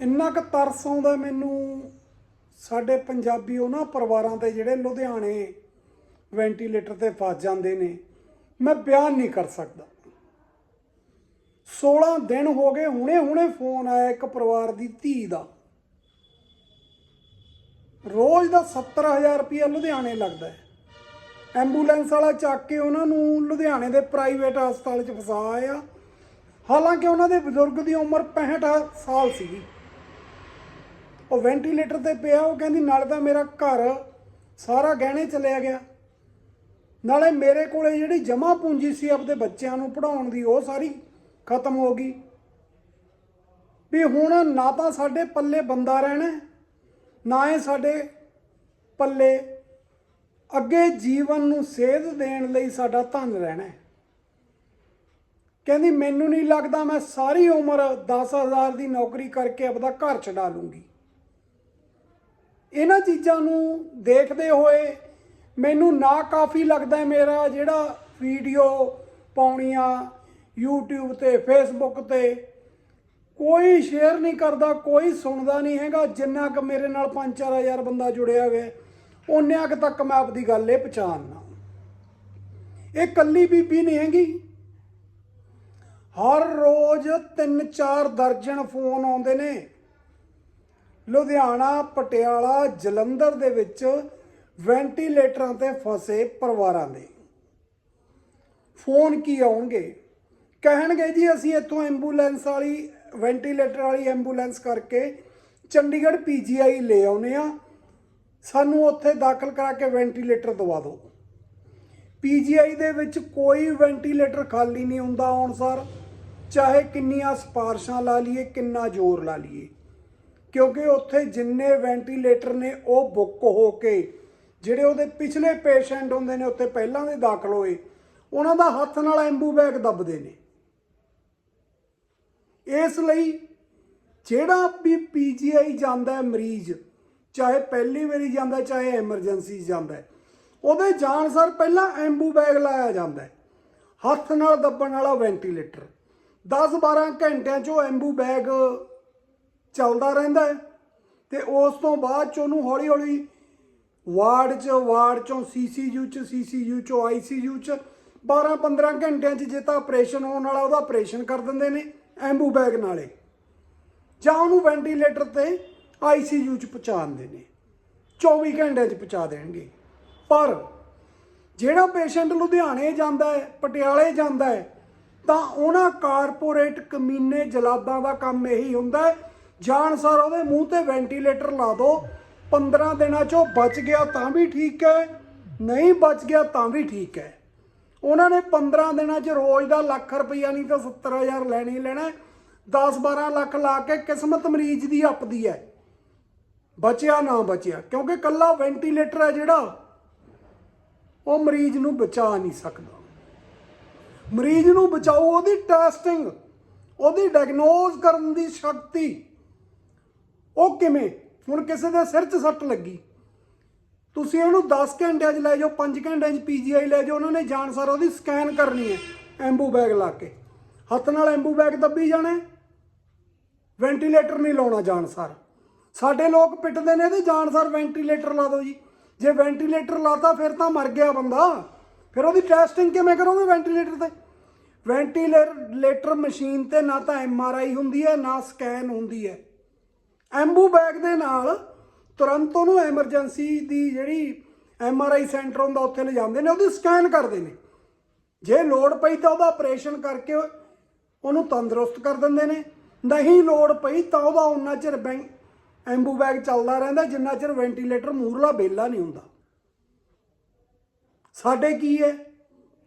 ਇੰਨਾ ਕੁ ਤਰਸ ਆਉਂਦਾ ਮੈਨੂੰ, ਸਾਡੇ ਪੰਜਾਬੀ ਉਹਨਾਂ ਪਰਿਵਾਰਾਂ ਤੇ ਜਿਹੜੇ ਲੁਧਿਆਣੇ ਵੈਂਟੀਲੇਟਰ ਤੇ ਫਸ ਜਾਂਦੇ ਨੇ, ਮੈਂ ਬਿਆਨ ਨਹੀਂ ਕਰ ਸਕਦਾ। 16 ਦਿਨ ਹੋ ਗਏ, ਹੁਣੇ ਹੁਣੇ ਫੋਨ ਆਇਆ ਇੱਕ ਪਰਿਵਾਰ ਦੀ ਧੀ ਦਾ। ਰੋਜ਼ ਦਾ 70000 ਰੁਪਇਆ ਲੁਧਿਆਣੇ ਲੱਗਦਾ ਹੈ। ਐਂਬੂਲੈਂਸ ਵਾਲਾ ਚੱਕ ਕੇ ਉਹਨਾਂ ਨੂੰ ਲੁਧਿਆਣੇ ਦੇ ਪ੍ਰਾਈਵੇਟ ਹਸਪਤਾਲ 'ਚ ਫਸਾ ਆਇਆ। ਹਾਲਾਂਕਿ ਉਹਨਾਂ ਦੇ ਬਜ਼ੁਰਗ ਦੀ ਉਮਰ 65 ਸਾਲ ਸੀਗੀ। ਉਹ ਵੈਂਟੀਲੇਟਰ ਤੇ ਪਿਆ, ਉਹ ਕਹਿੰਦੀ, ਨਾਲੇ ਤਾਂ ਮੇਰਾ ਘਰ ਸਾਰਾ ਗਹਿਣੇ ਚਲਿਆ ਗਿਆ। ਨਾਲੇ ਮੇਰੇ ਕੋਲੇ ਜਿਹੜੀ ਜਮਾ ਪੂੰਜੀ ਸੀ ਆਪਦੇ ਬੱਚਿਆਂ ਨੂੰ ਪੜਾਉਣ ਦੀ, ਉਹ ਸਾਰੀ ਖਤਮ ਹੋ ਗਈ। ਵੀ ਹੁਣ ਨਾ ਤਾਂ ਸਾਡੇ ਪੱਲੇ ਬੰਦਾ ਰਹਿਣਾ ਨਾ ਹੀ ਸਾਡੇ ਪੱਲੇ ਅੱਗੇ ਜੀਵਨ ਨੂੰ ਸੇਧ ਦੇਣ ਲਈ ਸਾਡਾ ਧਨ ਰਹਿਣਾ ਕਹਿੰਦੀ, ਮੈਨੂੰ ਨਹੀਂ ਲੱਗਦਾ ਮੈਂ ਸਾਰੀ ਉਮਰ 10000 ਦੀ ਨੌਕਰੀ ਕਰਕੇ ਆਪਦਾ ਘਰ ਛਡਾ ਲੂੰਗੀ। ਇਹਨਾਂ ਚੀਜ਼ਾਂ ਨੂੰ ਦੇਖਦੇ ਹੋਏ ਮੈਨੂੰ ਨਾ ਕਾਫੀ ਲੱਗਦਾ ਹੈ ਮੇਰਾ ਜਿਹੜਾ ਵੀਡੀਓ ਪਾਉਣੀਆਂ YouTube ਤੇ Facebook ਤੇ ਕੋਈ ਸ਼ੇਅਰ ਨਹੀਂ ਕਰਦਾ ਕੋਈ ਸੁਣਦਾ ਨਹੀਂ ਹੈਗਾ। ਜਿੰਨਾ ਕੁ ਮੇਰੇ ਨਾਲ 5-4000 ਬੰਦਾ ਜੁੜਿਆ ਹੋਵੇ ਹੈ, ਓਨਿਆਂ ਕੁ ਤੱਕ ਮੈਂ ਆਪਦੀ ਗੱਲ ਇਹ ਪਛਾਣਨਾ। ਇਹ ਕੱਲੀ ਬੀਬੀ ਨਹੀਂ ਹੈਗੀ। ਹਰ ਰੋਜ਼ 3-4 ਦਰਜਨ ਫੋਨ ਆਉਂਦੇ ਨੇ। ਲੁਧਿਆਣਾ, ਪਟਿਆਲਾ, ਜਲੰਧਰ ਦੇ ਵਿੱਚ ਵੈਂਟੀਲੇਟਰਾਂ ਤੇ ਫਸੇ ਪਰਿਵਾਰਾਂ ਦੇ। ਫੋਨ ਕੀ ਆਉਣਗੇ? ਕਹਿਣਗੇ ਜੀ, ਅਸੀਂ ਇੱਥੋਂ ਐਂਬੂਲੈਂਸ ਵਾਲੀ, ਵੈਂਟੀਲੇਟਰ ਵਾਲੀ ਐਂਬੂਲੈਂਸ ਕਰਕੇ ਚੰਡੀਗੜ੍ਹ ਪੀਜੀਆਈ ਲੈ ਆਉਨੇ ਆ ਸਾਨੂੰ ਉੱਥੇ ਦਾਖਲ ਕਰਾ ਕੇ ਵੈਂਟੀਲੇਟਰ ਦਵਾ ਦਿਓ। ਪੀਜੀਆਈ ਦੇ ਵਿੱਚ ਕੋਈ ਵੈਂਟੀਲੇਟਰ ਖਾਲੀ ਨਹੀਂ ਹੁੰਦਾ ਅਨੁਸਾਰ ਚਾਹੇ ਕਿੰਨੀਆਂ ਸਿਫਾਰਸ਼ਾਂ ਲਾ ਲਈਏ, ਕਿੰਨਾ ਜ਼ੋਰ ਲਾ ਲਈਏ। ਕਿਉਂਕਿ ਉੱਥੇ ਜਿੰਨੇ ਵੈਂਟੀਲੇਟਰ ਨੇ ਉਹ ਬੁੱਕ ਹੋ ਕੇ, ਜਿਹੜੇ ਉਹਦੇ ਪਿਛਲੇ ਪੇਸ਼ੈਂਟ ਹੁੰਦੇ ਨੇ, ਉੱਥੇ ਪਹਿਲਾਂ ਦੇ ਦਾਖਲ ਹੋਏ, ਉਹਨਾਂ ਦਾ ਹੱਥ ਨਾਲ ਐਂਬੂ ਬੈਗ ਦੱਬਦੇ ਨੇ। ਇਸ ਲਈ ਜਿਹੜਾ ਵੀ ਪੀਜੀਆਈ ਜਾਂਦਾ ਹੈ ਮਰੀਜ਼, ਚਾਹੇ ਪਹਿਲੀ ਵਾਰੀ ਜਾਂਦਾ ਚਾਹੇ ਐਮਰਜੈਂਸੀ ਜਾਂਦਾ ਉਹਦੇ ਜਾਣ ਸਰ ਪਹਿਲਾਂ ਐਂਬੂ ਬੈਗ ਲਾਇਆ ਜਾਂਦਾ ਹੈ। ਹੱਥ ਨਾਲ ਦੱਬਣ ਵਾਲਾ ਵੈਂਟੀਲੇਟਰ 10-12 ਘੰਟਿਆਂ 'ਚ ਉਹ ਐਂਬੂ ਬੈਗ ਚੱਲਦਾ ਰਹਿੰਦਾ ਹੈ ਤੇ ਉਸ ਤੋਂ ਬਾਅਦ 'ਚ ਉਹਨੂੰ ਹੌਲੀ-ਹੌਲੀ ਵਾਰਡ 'ਚ, ਵਾਰਡ 'ਚੋਂ ਸੀਸੀਯੂ 'ਚ ਸੀਸੀਯੂ 'ਚੋਂ ਆਈਸੀਯੂ 'ਚ 12-15 ਘੰਟਿਆਂ 'ਚ ਜੇ ਤਾਂ ਆਪਰੇਸ਼ਨ ਹੋਣ ਵਾਲਾ ਉਹਦਾ ਆਪਰੇਸ਼ਨ ਕਰ ਦਿੰਦੇ ਨੇ ਐਂਬੂ ਬੈਗ ਨਾਲੇ। ਜਾਂ ਉਹਨੂੰ ਵੈਂਟੀਲੇਟਰ ਤੇ ਆਈਸੀਯੂ 'ਚ ਪਹੁੰਚਾ ਦਿੰਦੇ ਨੇ। 24 ਘੰਟਿਆਂ 'ਚ ਪਹੁੰਚਾ ਦੇਣਗੇ। ਪਰ ਜਿਹੜਾ ਪੇਸ਼ੈਂਟ ਲੁਧਿਆਣੇ ਜਾਂਦਾ ਹੈ, ਪਟਿਆਲੇ ਜਾਂਦਾ ਹੈ, ਤਾਂ ਉਹਨਾਂ ਕਾਰਪੋਰੇਟ ਕਮੀਨੇ ਜਲਾਦਾਂ ਦਾ ਕੰਮ ਇਹੀ ਹੁੰਦਾ ਹੈ ਜਾਣ ਸਾਰ, ਉਹਦੇ ਮੂੰਹ ਤੇ ਵੈਂਟੀਲੇਟਰ ਲਾ ਦਿਓ 15 ਦਿਨਾਂ 'ਚੋਂ ਬਚ ਗਿਆ ਤਾਂ ਵੀ ਠੀਕ ਹੈ, ਨਹੀਂ ਬਚ ਗਿਆ ਤਾਂ ਵੀ ਠੀਕ ਹੈ। ਉਹਨਾਂ ਨੇ 15 ਦਿਨਾਂ 'ਚ ਰੋਜ਼ ਦਾ ਲੱਖ ਰੁਪਈਆ ਨਹੀਂ ਤਾਂ 70000 ਲੈਣੀ ਹੀ ਲੈਣਾ 10-12 ਲੱਖ ਲਾ ਕੇ ਕਿਸਮਤ ਮਰੀਜ਼ ਦੀ ਆਪਦੀ ਹੈ। ਬਚਿਆ ਨਾ ਬਚਿਆ, ਕਿਉਂਕਿ ਕੱਲਾ ਵੈਂਟੀਲੇਟਰ ਹੈ ਜਿਹੜਾ, ਉਹ ਮਰੀਜ਼ ਨੂੰ ਬਚਾ ਨਹੀਂ ਸਕਦਾ। ਮਰੀਜ਼ ਨੂੰ ਬਚਾਓ, ਉਹਦੀ ਟੈਸਟਿੰਗ ਉਹਦੀ ਡਾਇਗਨੋਜ਼ ਕਰਨ ਦੀ ਸ਼ਕਤੀ। ਉਹ ਕਿਵੇਂ? ਹੁਣ ਕਿਸੇ ਦੇ ਸਿਰ 'ਚ ਸੱਟ ਲੱਗੀ। ਤੁਸੀਂ ਉਹਨੂੰ 10 ਘੰਟਿਆਂ 'ਚ ਲੈ ਜਾਓ 5 ਘੰਟਿਆਂ 'ਚ ਪੀਜੀਆਈ ਲੈ ਜਾਓ, ਉਹਨਾਂ ਨੇ ਜਾਣ ਸਾਰ ਉਹਦੀ ਸਕੈਨ ਕਰਨੀ ਹੈ ਐਂਬੂ ਬੈਗ ਲਾ ਕੇ। ਹੱਥ ਨਾਲ ਐਂਬੂ ਬੈਗ ਦੱਬੀ ਜਾਣਾ ਵੈਂਟੀਲੇਟਰ ਨਹੀਂ ਲਾਉਣਾ ਜਾਣ ਸਾਰ। ਸਾਡੇ ਲੋਕ ਪਿੱਟਦੇ ਨੇ ਤੇ ਜਾਣ ਸਾਰ ਵੈਂਟੀਲੇਟਰ ਲਾ ਦਿਓ ਜੀ। ਜੇ ਵੈਂਟੀਲੇਟਰ ਲਾਤਾ, ਫਿਰ ਤਾਂ ਮਰ ਗਿਆ ਬੰਦਾ। ਫਿਰ ਉਹਦੀ ਟੈਸਟਿੰਗ ਕਿਵੇਂ ਕਰੋਗੇ ਵੈਂਟੀਲੇਟਰ ਤੇ? ਵੈਂਟੀਲੇਟਰ ਮਸ਼ੀਨ ਤੇ ਨਾ ਤਾਂ ਐਮਆਰਆਈ ਹੁੰਦੀ ਹੈ, ਨਾ ਸਕੈਨ ਹੁੰਦੀ ਹੈ। ਐਂਬੂ ਬੈਗ ਦੇ ਨਾਲ ਤੁਰੰਤ ਉਹਨੂੰ ਐਮਰਜੈਂਸੀ ਦੀ ਜਿਹੜੀ ਐੱਮ ਆਰ ਆਈ ਸੈਂਟਰ ਹੁੰਦਾ, ਉੱਥੇ ਲੈ ਨੇ, ਉਹਦੀ ਸਕੈਨ ਕਰਦੇ ਨੇ। ਜੇ ਲੋੜ ਪਈ ਤਾਂ ਉਹਦਾ ਆਪਰੇਸ਼ਨ ਕਰਕੇ ਉਹਨੂੰ ਤੰਦਰੁਸਤ ਕਰ ਦਿੰਦੇ ਨੇ। ਨਹੀਂ ਲੋੜ ਪਈ ਤਾਂ ਉਹਦਾ ਉਨਾ ਚਿਰ ਬੈਂ ਐਂਬੂ ਬੈਗ ਚੱਲਦਾ ਰਹਿੰਦਾ, ਜਿੰਨਾ ਚਿਰ ਵੈਂਟੀਲੇਟਰ ਮੂਰਲਾ ਬੇਲਾ ਨਹੀਂ ਹੁੰਦਾ। ਸਾਡੇ ਕੀ ਹੈ?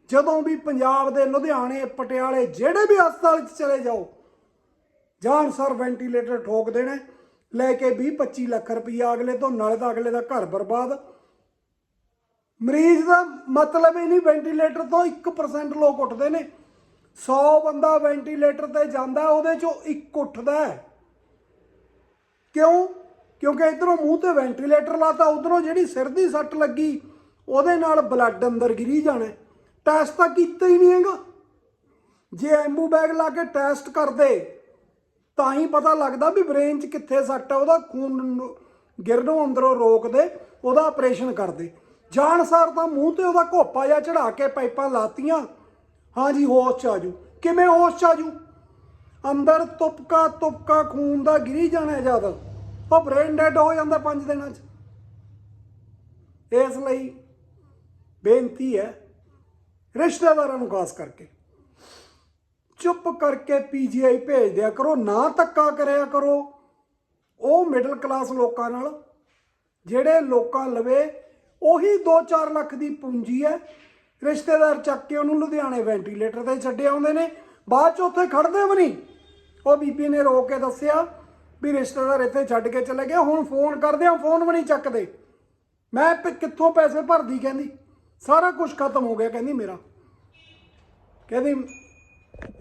ਜਦੋਂ ਵੀ ਪੰਜਾਬ ਦੇ ਲੁਧਿਆਣੇ, ਪਟਿਆਲੇ, ਜਿਹੜੇ ਵੀ ਹਸਪਤਾਲ 'ਚ ਚਲੇ ਜਾਓ ਜਾਨ ਸਰ ਵੈਂਟੀਲੇਟਰ ਠੋਕ ਦੇਣਾ। ਲੈ ਕੇ 20 25 ਲੱਖ ਰੁਪਈਆ ਅਗਲੇ ਤੋਂ, ਨਾਲੇ ਤਾਂ ਅਗਲੇ ਦਾ ਘਰ ਬਰਬਾਦ। ਮਰੀਜ਼ ਦਾ ਮਤਲਬ ਹੀ ਨਹੀਂ ਵੈਂਟੀਲੇਟਰ ਤੋਂ 1% ਲੋਕ ਉੱਠਦੇ ਨੇ। 100 ਬੰਦਾ ਵੈਂਟੀਲੇਟਰ ਤੇ ਜਾਂਦਾ, ਉਹਦੇ ਚੋਂ ਇੱਕ ਉੱਠਦਾ ਹੈ। ਕਿਉਂ? ਕਿਉਂਕਿ ਇਧਰੋਂ ਮੂੰਹ ਤੇ ਵੈਂਟੀਲੇਟਰ ਲਾਤਾ, ਉਧਰੋਂ ਜਿਹੜੀ ਸਿਰ ਦੀ ਸੱਟ ਲੱਗੀ, ਉਹਦੇ ਨਾਲ ਬਲੱਡ ਅੰਦਰ ਗਿਰੀ ਜਾਣਾ ਟੈਸਟ ਤਾਂ ਕੀਤਾ ਹੀ ਨਹੀਂ ਹੈਗਾ। ਜੇ ਐਂਬੂ ਬੈਗ ਲਾ ਕੇ ਟੈਸਟ ਕਰਦੇ ਤਾਂ ਹੀ ਪਤਾ ਲੱਗਦਾ ਵੀ ਬ੍ਰੇਨ 'ਚ ਕਿੱਥੇ ਸੱਟ ਹੈ ਉਹਦਾ ਖੂਨ ਨੂੰ ਗਿਰਨੋਂ ਅੰਦਰੋਂ ਰੋਕਦੇ, ਉਹਦਾ ਆਪਰੇਸ਼ਨ ਕਰਦੇ। ਜਾਣਸਾਰ ਤਾਂ ਮੂੰਹ ਤੇ ਉਹਦਾ ਘੋਪਾ ਜਿਹਾ ਚੜਾ ਕੇ ਪਾਈਪਾਂ ਲਾਤੀਆਂ। ਹਾਂਜੀ, ਹੋਸ਼ ਚ ਆਜੂ ਕਿਵੇਂ ਹੋਸ਼ ਚ ਆਜੂ ਅੰਦਰ ਤੁਪਕਾ ਤੁਪਕਾ ਖੂਨ ਦਾ ਗਿਰੀ ਜਾਣਾ ਜਦ ਉਹ ਬ੍ਰੇਨ ਡੈਡ ਹੋ ਜਾਂਦਾ 5 ਦਿਨਾਂ 'ਚ। ਇਸ ਲਈ ਬੇਨਤੀ ਹੈ, ਰਿਸ਼ਤੇਦਾਰਾਂ ਨੂੰ ਖਾਸ ਕਰਕੇ। ਚੁੱਪ ਕਰਕੇ ਪੀਜੀਆਈ ਭੇਜ ਦਿਆ ਕਰੋ, ਨਾ ਧੱਕਾ ਕਰਿਆ ਕਰੋ। ਉਹ ਮਿਡਲ ਕਲਾਸ ਲੋਕਾਂ ਨਾਲ, ਜਿਹੜੇ ਲੋਕਾਂ ਲਵੇ, ਉਹੀ 2-4 ਲੱਖ ਦੀ ਪੂੰਜੀ ਹੈ। ਰਿਸ਼ਤੇਦਾਰ ਚੱਕ ਕੇ ਉਹਨੂੰ ਲੁਧਿਆਣੇ ਵੈਂਟੀਲੇਟਰ ਤੇ ਛੱਡੇ ਆਉਂਦੇ ਨੇ। ਬਾਅਦ ਚ ਉੱਥੇ ਖੜਦੇ ਵੀ ਨਹੀਂ। ਉਹ ਬੀਬੀ ਨੇ ਰੋ ਕੇ ਦੱਸਿਆ ਵੀ ਰਿਸ਼ਤੇਦਾਰ ਇੱਥੇ ਛੱਡ ਕੇ ਚਲੇ ਗਏ, ਹੁਣ ਫੋਨ ਕਰਦੇ ਆ ਫੋਨ ਵੀ ਨਹੀਂ ਚੱਕਦੇ। ਮੈਂ ਕਿੱਥੋਂ ਪੈਸੇ ਭਰਦੀ, ਕਹਿੰਦੀ, ਸਾਰਾ ਕੁਝ ਖਤਮ ਹੋ ਗਿਆ, ਕਹਿੰਦੀ ਮੇਰਾ। ਕਹਿੰਦੀ